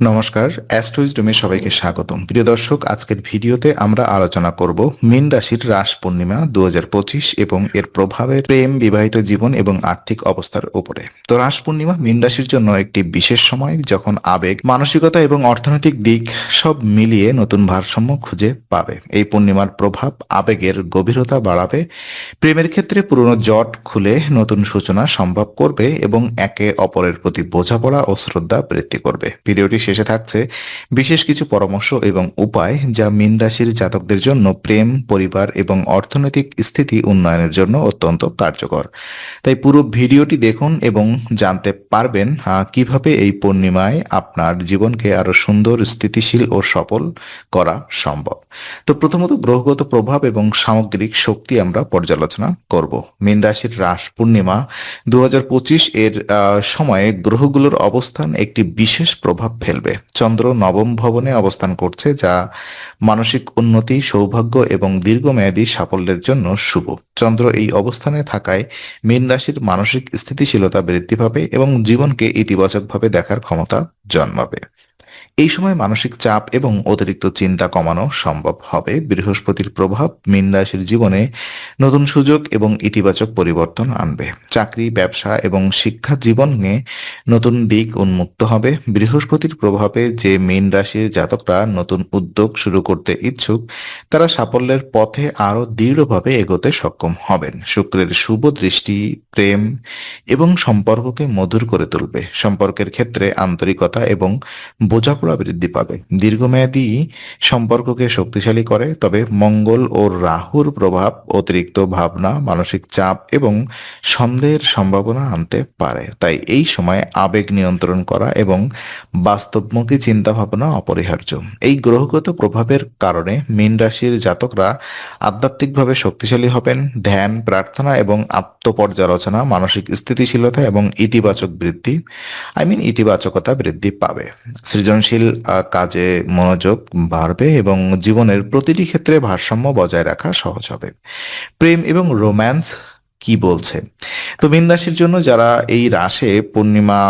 নমস্কার অ্যাস্ট্রোইজডমে সবাইকে স্বাগতম। প্রিয় দর্শক, আজকের ভিডিওতে আমরা আলোচনা করব মীন রাশির রাস পূর্ণিমা দু হাজার পঁচিশ এবং এর প্রভাবে প্রেম, বিবাহিত জীবন এবং আর্থিক অবস্থার উপরে। তো রাস পূর্ণিমা মীন রাশির জন্য একটি বিশেষ সময় যখন আবেগ, মানসিকতা এবং অর্থনৈতিক দিক সব মিলিয়ে নতুন ভারসাম্য খুঁজে পাবে। এই পূর্ণিমার প্রভাব আবেগের গভীরতা বাড়াবে, প্রেমের ক্ষেত্রে পুরনো জট খুলে নতুন সূচনা সম্ভব করবে এবং একে অপরের প্রতি বোঝাপড়া ও শ্রদ্ধা বৃদ্ধি করবে। ভিডিওটি শেষে থাকছে বিশেষ কিছু পরামর্শ এবং উপায় যা মীন রাশির জাতকদের জন্য প্রেম, পরিবার এবং অর্থনৈতিক স্থিতি উন্নয়নের জন্য অত্যন্ত কার্যকর। তাই পুরো ভিডিওটি দেখুন এবং জানতে পারবেন কীভাবে এই পূর্ণিমায় আপনার জীবনকে আরও সুন্দর, স্থিতিশীল ও সফল করা সম্ভব। তো প্রথমত গ্রহগত প্রভাব এবং সামগ্রিক শক্তি আমরা পর্যালোচনা করব। মীন রাশির রাস পূর্ণিমা দু হাজার পঁচিশ এর সময়ে গ্রহগুলোর অবস্থান একটি বিশেষ প্রভাব ফেলবে। চন্দ্র নবম ভবনে অবস্থান করছে, যা মানসিক উন্নতি, সৌভাগ্য এবং দীর্ঘমেয়াদী সাফল্যের জন্য শুভ। চন্দ্র এই অবস্থানে থাকায় মীন রাশির মানসিক স্থিতিশীলতা বৃদ্ধি পাবে এবং জীবনকে ইতিবাচকভাবে দেখার ক্ষমতা জন্মাবে। এই সময় মানসিক চাপ এবং অতিরিক্ত চিন্তা কমানো সম্ভব হবে। বৃহস্পতির প্রভাব মীন রাশির জীবনে নতুন সুযোগ এবং ইতিবাচক পরিবর্তন আনবে। চাকরি, ব্যবসা এবং শিক্ষা জীবনে নতুন দিক উন্মুক্ত হবে। বৃহস্পতির প্রভাবে যে মীন রাশির জাতকরা নতুন উদ্যোগ শুরু করতে ইচ্ছুক, তারা সাফল্যের পথে আরও দৃঢ়ভাবে এগোতে সক্ষম হবেন। শুক্রের শুভ দৃষ্টি, প্রেম এবং সম্পর্ককে মধুর করে তুলবে। সম্পর্কের ক্ষেত্রে আন্তরিকতা এবং বোঝাপড়া বৃদ্ধি পাবে। দীর্ঘমেয়াদী সম্পর্ককে শক্তিশালী করে, তবে মঙ্গল ও রাহুর প্রভাব অতিরিক্ত ভাবনা, মানসিক চাপ এবং সন্দেহের সম্ভাবনা আনতে পারে। তাই এই সময় আবেগ নিয়ন্ত্রণ করা এবং বাস্তবমুখী চিন্তা ভাবনা অপরিহার্য। এই গ্রহগত প্রভাবের কারণে মীন রাশির জাতকরা আধ্যাত্মিকভাবে শক্তিশালী হবেন। ধ্যান, প্রার্থনা এবং আত্মপর্যালোচনা, মানসিক স্থিতিশীলতা এবং ইতিবাচক বৃদ্ধি, আই মিন ইতিবাচকতা বৃদ্ধি পাবে। সৃজনশীল আহ, কাজে মনোযোগ বাড়বে এবং জীবনের প্রতিটি ক্ষেত্রে ভারসাম্য বজায় রাখা সহজ হবে। প্রেম এবং রোম্যান্স কি বলছে? তো মীন রাশির জন্য যারা এই রাশে পূর্ণিমা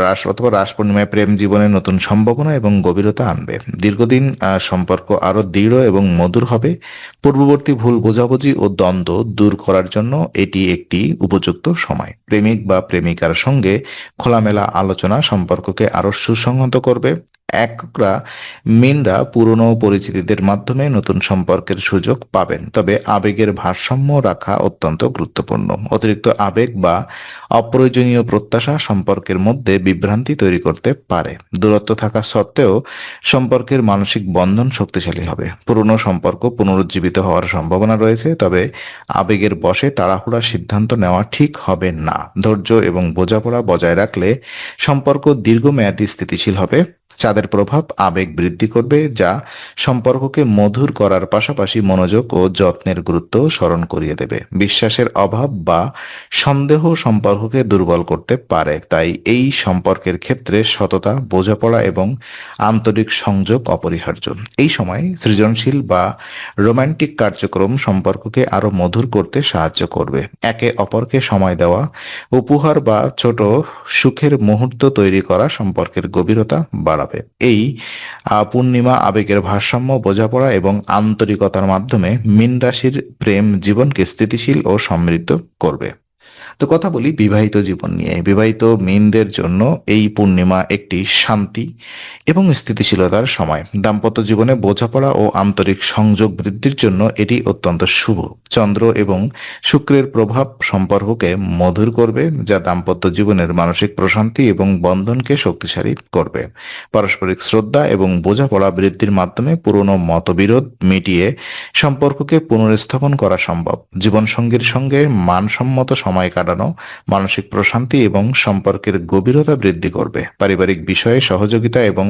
রাস অথবা রাস পূর্ণিমায় প্রেম জীবনে নতুন সম্ভাবনা এবং গভীরতা আনবে। দীর্ঘদিন সম্পর্ক আরও দৃঢ় এবং মধুর হবে। পূর্ববর্তী ভুল বোঝাবুঝি ও দ্বন্দ্ব দূর করার জন্য এটি একটি উপযুক্ত সময়। প্রেমিক বা প্রেমিকার সঙ্গে খোলামেলা আলোচনা সম্পর্ককে আরও সুসংহত করবে। একরা মিনরা পুরনো পরিচিতিদের মাধ্যমে নতুন সম্পর্কের সুযোগ পাবেন। তবে আবেগের ভারসাম্য রাখা অত্যন্ত গুরুত্বপূর্ণ। অতিরিক্ত আবেগ বা অপ্রয়োজনীয় প্রত্যাশা সম্পর্কের মধ্যে বিভ্রান্তি তৈরি করতে পারে। দূরত্ব থাকা সত্ত্বেও সম্পর্কের মানসিক বন্ধন শক্তিশালী হবে। পুরনো সম্পর্ক পুনরুজ্জীবিত হওয়ার সম্ভাবনা রয়েছে, তবে আবেগের বশে তাড়াহুড়া সিদ্ধান্ত নেওয়া ঠিক হবে না। ধৈর্য এবং বোঝাপড়া বজায় রাখলে সম্পর্ক দীর্ঘমেয়াদী স্থিতিশীল হবে। চাঁদের প্রভাব আবেগ বৃদ্ধি করবে, যা সম্পর্ককে মধুর করার পাশাপাশি মনোযোগ ও যত্নের গুরুত্ব স্মরণ করিয়ে দেবে। বিশ্বাসের অভাব বা সন্দেহ সম্পর্ককে দুর্বল করতে পারে, তাই এই সম্পর্কের ক্ষেত্রে সততা, বোঝাপড়া এবং আন্তরিক সংযোগ অপরিহার্য। এই সময় সৃজনশীল বা রোমান্টিক কার্যক্রম সম্পর্ককে আরও মধুর করতে সাহায্য করবে। একে অপরকে সময় দেওয়া, উপহার বা ছোট সুখের মুহূর্ত তৈরি করা সম্পর্কের গভীরতা বাড়াবে। এই আহ, পূর্ণিমা আবেগের ভারসাম্য বোঝাপড়া এবং আন্তরিকতার মাধ্যমে মিন রাশির প্রেম জীবনকে স্থিতিশীল ও সমৃদ্ধ করবে। তো কথা বলি বিবাহিত জীবন নিয়ে। বিবাহিত মিনদের জন্য এই পূর্ণিমা একটি শান্তি এবং স্থিতিশীলতার সময়। দাম্পত্য জীবনে বোঝাপড়া ও আন্তরিক সংযোগ বৃদ্ধির জন্য এটি অত্যন্ত শুভ। চন্দ্র এবং শুক্রের প্রভাব সম্পর্ককে মধুর করবে, যা দাম্পত্য জীবনের মানসিক প্রশান্তি এবং বন্ধনকে শক্তিশালী করবে। পারস্পরিক শ্রদ্ধা এবং বোঝাপড়া বৃদ্ধির মাধ্যমে পুরনো মতবিরোধ মিটিয়ে সম্পর্ককে পুনরস্থাপন করা সম্ভব। জীবনসঙ্গীর সঙ্গে মানসম্মত সময় কাটানো মানসিক প্রশান্তি এবং সম্পর্কের গভীরতা বৃদ্ধি করবে। পারিবারিক বিষয়ে সহযোগিতা এবং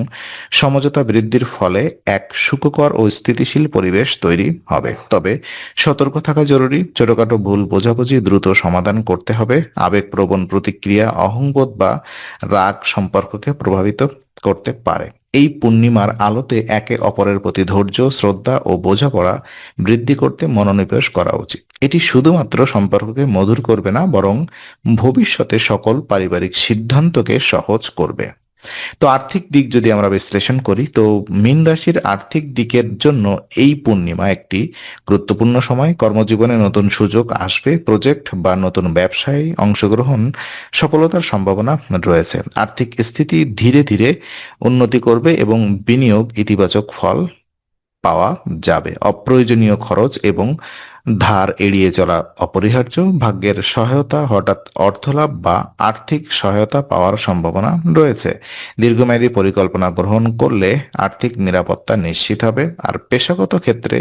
সমঝোতা বৃদ্ধির ফলে এক সুখকর ও স্থিতিশীল পরিবেশ তৈরি হবে। তবে সতর্ক থাকা জরুরি, ছোটখাটো ভুল বোঝাবুঝি দ্রুত সমাধান করতে হবে, আবেগপ্রবণ প্রতিক্রিয়া, অহংবোধ বা রাগ সম্পর্ককে প্রভাবিত করতে পারে। এই পূর্ণিমার আলোতে একে অপরের প্রতি ধৈর্য, শ্রদ্ধা ও বোঝাপড়া বৃদ্ধি করতে মনোনিবেশ করা উচিত। এটি শুধুমাত্র সম্পর্ককে মধুর করবে না, বরং ভবিষ্যতে সকল পারিবারিক সিদ্ধান্তকে সহজ করবে। তো আর্থিক দিক যদি আমরা বিশ্লেষণ করি, তো মীন রাশির আর্থিক দিকের জন্য এই পূর্ণিমা একটি গুরুত্বপূর্ণ সময়। কর্মজীবনে নতুন সুযোগ আসবে প্রজেক্ট বা নতুন ব্যবসায় অংশগ্রহণ সফলতার সম্ভাবনা রয়েছে। আর্থিক স্থিতি ধীরে ধীরে উন্নতি করবে এবং বিনিয়োগ ইতিবাচক ফল পাওয়া যাবে। অপ্রয়োজনীয় খরচ এবং ধার এড়িয়ে চলা অপরিহার্য। ভাগ্যের সহায়তা হঠাৎ অর্থলাভ বা আর্থিক সহায়তা পাওয়ার সম্ভাবনা রয়েছে। দীর্ঘমেয়াদী পরিকল্পনা গ্রহণ করলে আর্থিক নিরাপত্তা নিশ্চিত হবে। আর পেশাগত ক্ষেত্রে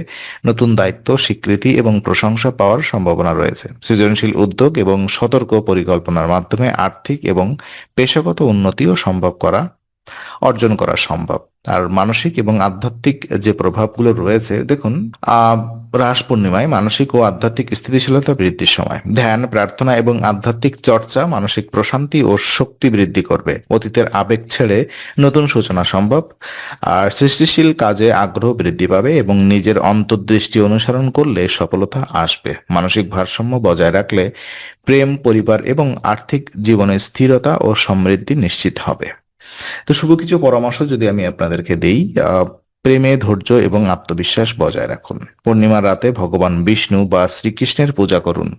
নতুন দায়িত্ব, স্বীকৃতি এবং প্রশংসা পাওয়ার সম্ভাবনা রয়েছে। সৃজনশীল উদ্যোগ এবং সতর্ক পরিকল্পনার মাধ্যমে আর্থিক এবং পেশাগত উন্নতিও সম্ভব করা অর্জন করা সম্ভব। আর মানসিক এবং আধ্যাত্মিক যে প্রভাবগুলো রয়েছে, দেখুন রাস পূর্ণিমায় মানসিক ও আধ্যাত্মিক স্থিতিশীলতা বৃদ্ধির সময়। ধ্যান, প্রার্থনা এবং আধ্যাত্মিক চর্চা মানসিক প্রশান্তি ও শক্তি বৃদ্ধি করবে। অতীতের আবেগ ছেড়ে নতুন সূচনা সম্ভব। আর সৃষ্টিশীল কাজে আগ্রহ বৃদ্ধি পাবে এবং নিজের অন্তর্দৃষ্টি অনুসরণ করলে সফলতা আসবে। মানসিক ভারসাম্য বজায় রাখলে প্রেম, পরিবার এবং আর্থিক জীবনে স্থিরতা ও সমৃদ্ধি নিশ্চিত হবে। তো শুভ কিছু পরামর্শ যদি আমি আপনাদেরকে দেই প্রেমে ধৈর্য এবং আত্মবিশ্বাস বজায় রাখুন। পূর্ণিমার রাতে ভগবান বিষ্ণু বা শ্রীকৃষ্ণের পূজা করুন।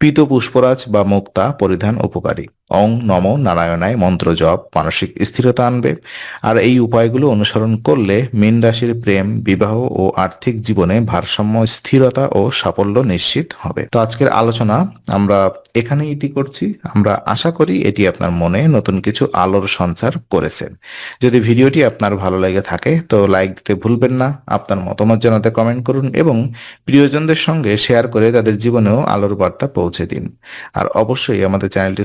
পিত পুষ্পরাজ বা মুক্তা পরিধান উপকারী। অং নম নারায়ণায় মন্ত্র জপ, মানসিক স্থিরতা আনবে। আর এই উপায়গুলো অনুসরণ করলে মীন রাশির প্রেম, বিবাহ ও আর্থিক জীবনে ভারসাম্য, স্থিরতা ও সাফল্য নিশ্চিত হবে। তো আজকের আলোচনা আমরা এখানে ইতি করছি। আমরা আশা করি এটি আপনার মনে নতুন কিছু আলোর সঞ্চার করেছেন যদি ভিডিওটি আপনার ভালো লেগে থাকে, তো লাইক দিতে ভুলবেন না, আপনার মতামত জানাতে কমেন্ট করুন এবং প্রিয়জনদের সঙ্গে শেয়ার করে তাদের জীবনেও আলোর বার্তা পৌঁছে দিন। আর অবশ্যই আমাদের চ্যানেলটি